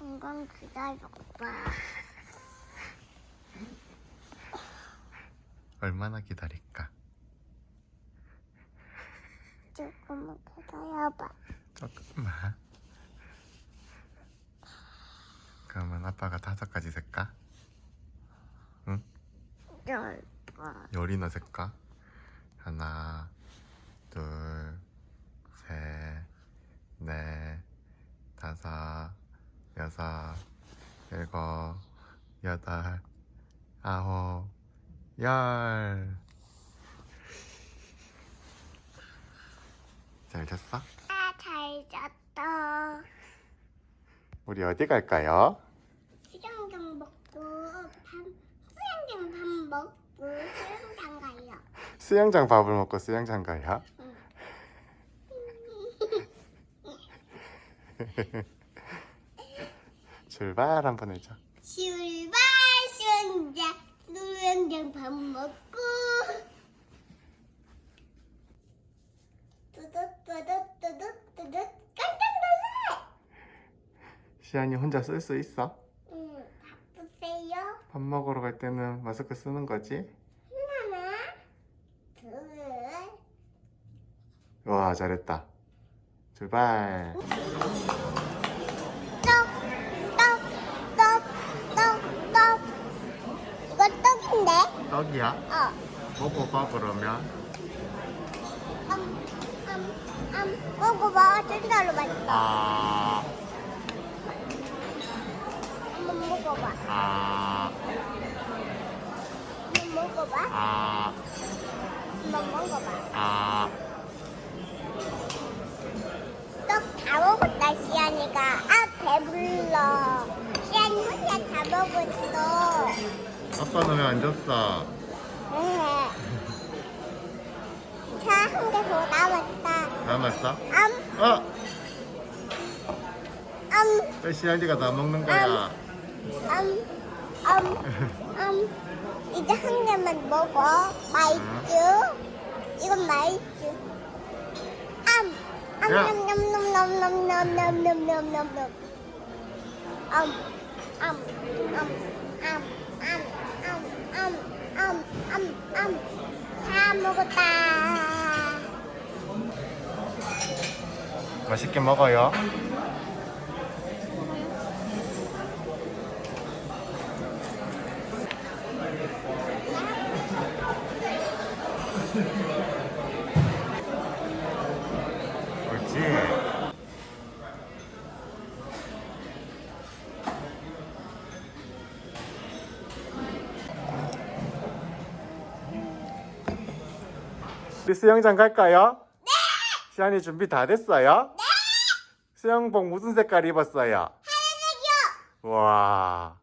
잠깐 기다려봐. 얼마나 기다릴까? 조금만 기다려봐. 조금만. 그러면 아빠가 다섯 가지 셀까? 열봐. 열이나 셀까? 하나, 둘, 셋, 넷, 다섯, 여섯, 일곱, 여덟, 아홉, 열. 잘 잤어? 아, 잘 잤다. 우리 어디 갈까요? 수영장 먹고 밥, 수영장 밥 먹고 수영장 가요. 수영장 밥을 먹고 수영장 가요? 출발 한번 해줘. 출발 수영장 수영장 밥 먹고 뚜두뚜두뚜두뚜두 깜짝 놀래. 시안이 혼자 쓸 수 있어? 응, 바쁘세요? 밥 먹으러 갈 때는 마스크 쓰는 거지? 하나, 둘, 와 잘했다. 출발. 떡, 떡, 떡, 떡, 떡. 이거 떡이야? 어. 먹어봐 그러면. 음, 음, 음. 먹어봐. 진짜로 맛있어. 아, 한번 먹어봐. 아, 한번 먹어봐. 아, 한번 먹어봐. 아. 떡 다 먹었다, 시안이가. 아, 배불러. 시안이 혼자 다 먹었어. 아빠는 왜안 줬어? 네. 자, 한개더 남았다. 남았어? 음, 어? 음, 왜 시안이가 다 먹는 거야? 음, 음, 음. 이제 한 개만 먹어. 맛있지? 이건 맛있지? 음, 음, 야. 냠냠냠냠냠냠냠냠냠냠. 음, 음, 음, 음, 음, 음, 음, 음, 음. 다 먹었다. 맛있게 먹어요. 옳지. 우리 수영장 갈까요? 네! 시안이 준비 다 됐어요? 네! 수영복 무슨 색깔 입었어요? 하얀색이요. 와,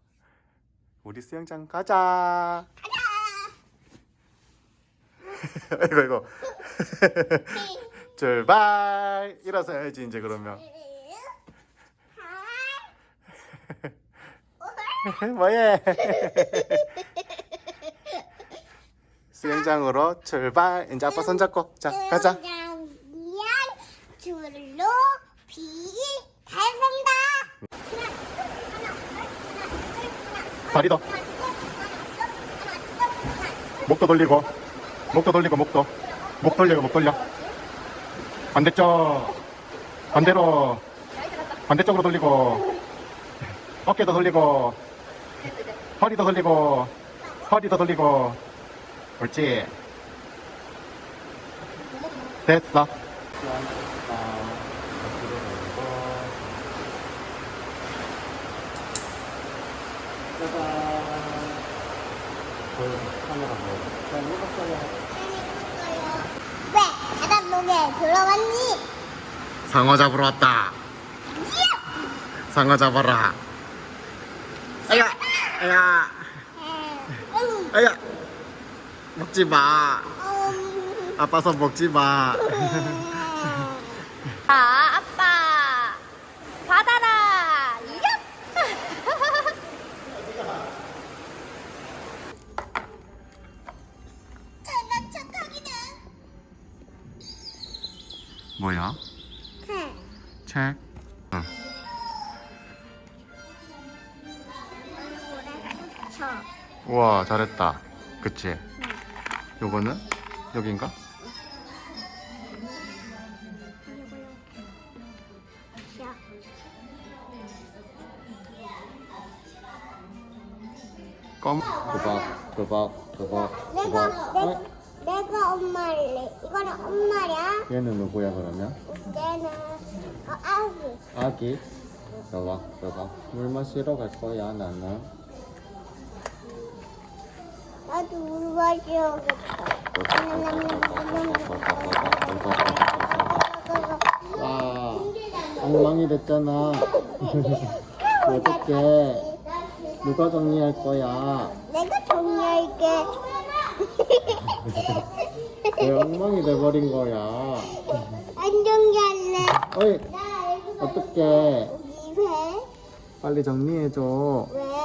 우리 수영장 가자. 이거 이거. 출발. 일어서 해야지 이제 그러면. 뭐해? 수영장으로 출발. 이제 아빠 손 잡고 자 가자. 수영장 줄로 비 달린다. 다리도 목도 돌리고 목도 돌리고 목도. 목 돌려 목 돌려. 반대쪽. 반대로. 반대쪽으로 돌리고. 어깨도 돌리고. 허리도 돌리고. 허리도 돌리고 옳지. 됐어. 왜 바닷속에 들어왔니? 상어 잡으러 왔다. 상어 잡아라. 아야 아야. 응. 아야 먹지 마. 아빠 손 먹지 마. 아, 아빠. 받아라. 잘난 척하기는. 뭐야? 책. 책. 와 잘했다. 그치? 요거는? 여긴가? 야. 껌? 도박 도박 도박 내가 도박 어? 내가 엄마래. 이거는 엄마야. 얘는 누구야 그러면? 얘는 어, 아기. 아기 도박 도박 물 마시러 갈 거야 나는 와 엉망이 됐잖아 어떡해 누가 정리할 거야 내가 정리할게. 왜 엉망이 돼버린 거야 안 정리할래. 어이 어떡해 왜? 빨리 정리해줘 왜?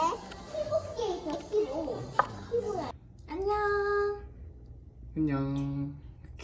안녕